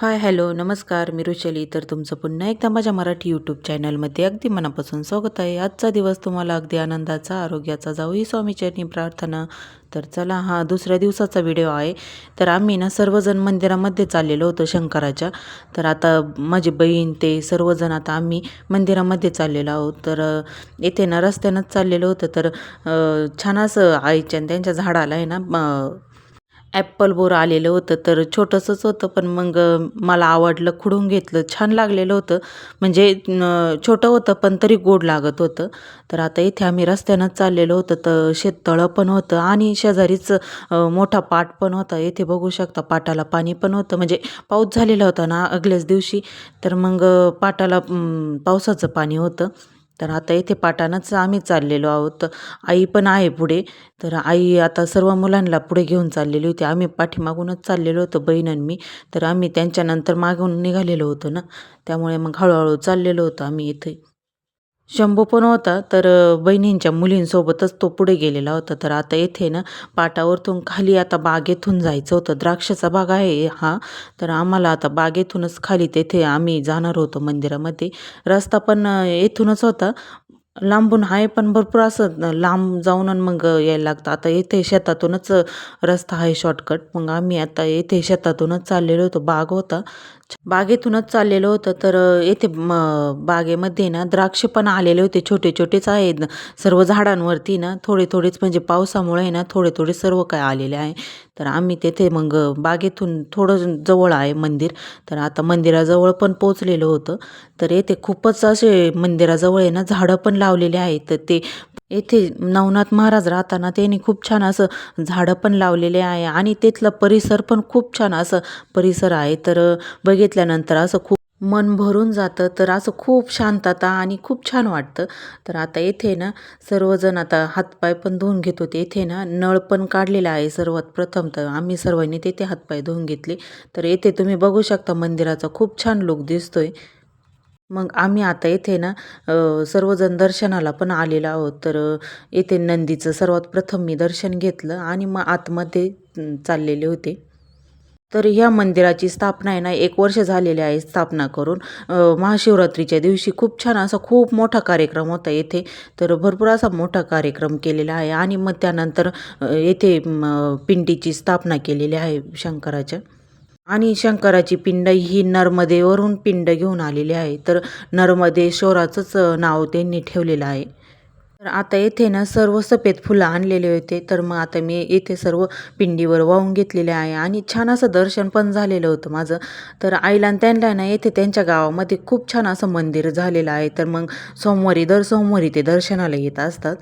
Hi hello नमस्कार मी रुचली. तर तुमचं पुन्हा एकदा माझ्या मराठी यूट्यूब चॅनलमध्ये अगदी मनापासून स्वागत आहे. आजचा दिवस तुम्हाला अगदी आनंदाचा आरोग्याचा जाऊही स्वामीचरणी प्रार्थना. तर चला हा दुसऱ्या दिवसाचा व्हिडिओ आहे. तर आम्ही ना सर्वजण मंदिरामध्ये चाललेलो होतो शंकराच्या. तर आता माझी बहीण ते सर्वजण आता आम्ही मंदिरामध्ये चाललेलो आहोत. तर येथे ना रस्त्यानंच चाललेलो होतं. तर छान असं आईच्या आणि त्यांच्या झाडाला आहे ना ॲप्पल बोर आलेलं होतं तर छोटंसंच होतं पण मग मला आवडलं खुडून घेतलं छान लागलेलं होतं. म्हणजे छोटं होतं पण तरी गोड लागत होतं. तर आता इथे आम्ही रस्त्यानंच चाललेलो होतं तर शेततळं पण होतं आणि शेजारीच मोठा पाट पण होता. येथे बघू शकता पाटाला पाणी पण होतं. म्हणजे पाऊस झालेला होता ना अगल्याच दिवशी. तर मग पाटाला पावसाचं पाणी होतं. तर आता इथे पाटानंच आम्ही चाललेलो आहोत. आई पण आहे पुढे. तर आई आता सर्व मुलांना पुढे घेऊन चाललेली होती. आम्ही पाठीमागूनच चाललेलो होतो बहीण आणि मी. तर आम्ही त्यांच्यानंतर मागून निघालेलो होतो ना. त्यामुळे मग हळूहळू चाललेलो होतो आम्ही इथे. शंभू पण होता तर बहिणींच्या मुलींसोबतच तो पुढे गेलेला होता. तर आता येथे ना पाटावरतून खाली आता बागेतून जायचं होतं. द्राक्षाचा बाग आहे हा तर आम्हाला आता बागेतूनच खाली तेथे आम्ही जाणार होतो मंदिरामध्ये. रस्ता पण येथूनच होता. लांबून आहे पण भरपूर असं लांब जाऊन आणि मग यायला लागतं. आता येथे शेतातूनच रस्ता आहे शॉर्टकट मग आम्ही आता येथे शेतातूनच चाललेलो होतो. बाग होता. बागेतूनच चाललेलो होतं. तर येथे म बागेमध्ये ना द्राक्ष पण आलेले होते. छोटे छोटेच आहेत. सर्व झाडांवरती ना थोडे थोडेच म्हणजे पावसामुळे ना थोडे थोडे सर्व काय आलेले आहे. तर आम्ही तेथे मग बागेतून थोडं जवळ आहे मंदिर. तर आता मंदिराजवळ पण पोचलेलो होतं. तर येथे खूपच असे मंदिराजवळ आहे ना झाडं पण लावलेले आहेत. तर ते येथे नवनाथ महाराज राहताना त्यांनी खूप छान असं झाडं पण लावलेले आहे आणि तिथलं परिसर पण खूप छान असं परिसर आहे. तर बघितल्यानंतर असं खूप मन भरून जातं तर असं खूप शांतता आणि खूप छान वाटतं. तर आता येथे ना सर्वजण आता हातपाय पण धुवून घेत होते. येथे ना नळ पण काढलेला आहे सर्वात प्रथम. तर आम्ही सर्वांनी तेथे हातपाय धुवून घेतले. तर येथे तुम्ही बघू शकता मंदिराचा खूप छान लुक दिसतोय. मग आम्ही आता येथे ना सर्वजण दर्शनाला पण आलेलो आहोत. तर येथे नंदीचं सर्वात प्रथम मी दर्शन घेतलं आणि मग आतमध्ये चाललेले होते. तर ह्या मंदिराची स्थापना आहे ना एक वर्ष झालेली आहे स्थापना करून. महाशिवरात्रीच्या दिवशी खूप छान असा खूप मोठा कार्यक्रम होता येथे तर भरपूर असा मोठा कार्यक्रम केलेला आहे आणि मग त्यानंतर येथे पिंडीची स्थापना केलेली आहे शंकराच्या. आणि शंकराची पिंड ही नर्मदेवरून पिंड घेऊन आलेली आहे. तर नर्मदेश्वराचंच नाव त्यांनी ठेवलेलं आहे. तर आता येथे ना सर्व सफेद फुलं आणलेले होते. तर मग आता मी येथे सर्व पिंडीवर वाहून घेतलेले आहे. आणि छान असं दर्शन पण झालेलं होतं माझं. तर आईला त्यांना ना येथे त्यांच्या गावामध्ये खूप छान असं मंदिर झालेलं आहे. तर मग सोमवारी दर सोमवारी ते दर्शनाला येत असतात.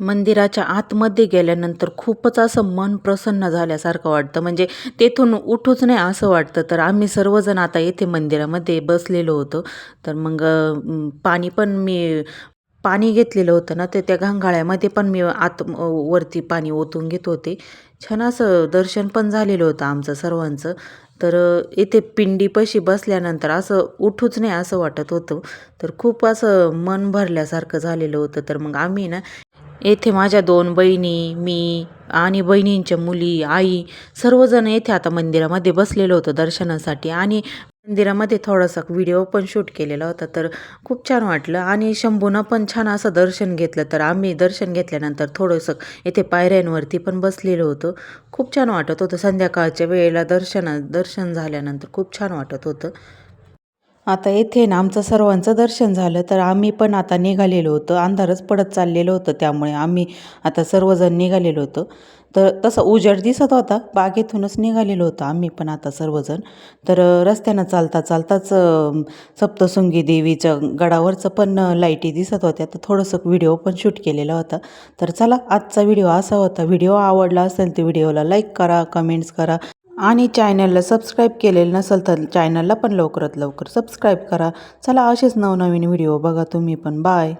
मंदिराच्या आतमध्ये गेल्यानंतर खूपच असं मन प्रसन्न झाल्यासारखं वाटतं. म्हणजे तेथून उठूच नाही असं वाटतं. तर आम्ही सर्वजण आता येथे मंदिरामध्ये बसलेलो होतो. तर मग पाणी पण मी पाणी घेतलेलं होतं ना ते त्या घांगाळ्यामध्ये पण मी आत वरती पाणी ओतून घेत होते. छान असं दर्शन पण झालेलं होतं आमचं सर्वांचं. तर इथे पिंडीपाशी बसल्यानंतर असं उठूच नाही असं वाटत होतं. तर खूप असं मन भरल्यासारखं झालेलं होतं. तर मग आम्ही ना येथे माझ्या दोन बहिणी मी आणि बहिणींच्या मुली आई सर्वजण येथे आता मंदिरामध्ये बसलेलो होतो दर्शनासाठी आणि मंदिरामध्ये थोडासा व्हिडिओ पण शूट केलेला होता तर खूप छान वाटलं. आणि शंभूनं पण छान असं दर्शन घेतलं तर आम्ही दर्शन घेतल्यानंतर थोडंसं येथे पायऱ्यांवरती पण बसलेलो होतो. खूप छान वाटत होतं. संध्याकाळच्या वेळेला दर्शन दर्शन झाल्यानंतर खूप छान वाटत होतं. आता येथे ना आमचं सर्वांचं दर्शन झालं तर आम्ही पण आता निघालेलो होतो. अंधारच पडत चाललेलं होतं त्यामुळे आम्ही आता सर्वजण निघालेलो होतो. तर तसं उजेड दिसत होता बागेतूनच निघालेलो होतो आम्ही पण आता सर्वजण. तर रस्त्यानं चालता चालताच सप्तशृंगी देवीचं गडावरचं पण लाईटी दिसत होत्या. तर थोडंसं व्हिडिओ पण शूट केलेला होता. तर चला आजचा व्हिडिओ असा होता. व्हिडिओ आवडला असेल तर व्हिडिओला लाईक करा कमेंट्स करा. आणि चॅनलला सबस्क्राईब केलेलं नसेल तर चॅनलला पण लवकरात लवकर सबस्क्राईब करा. चला असेच नवनवीन व्हिडिओ बघा. तुम्ही पण बाय.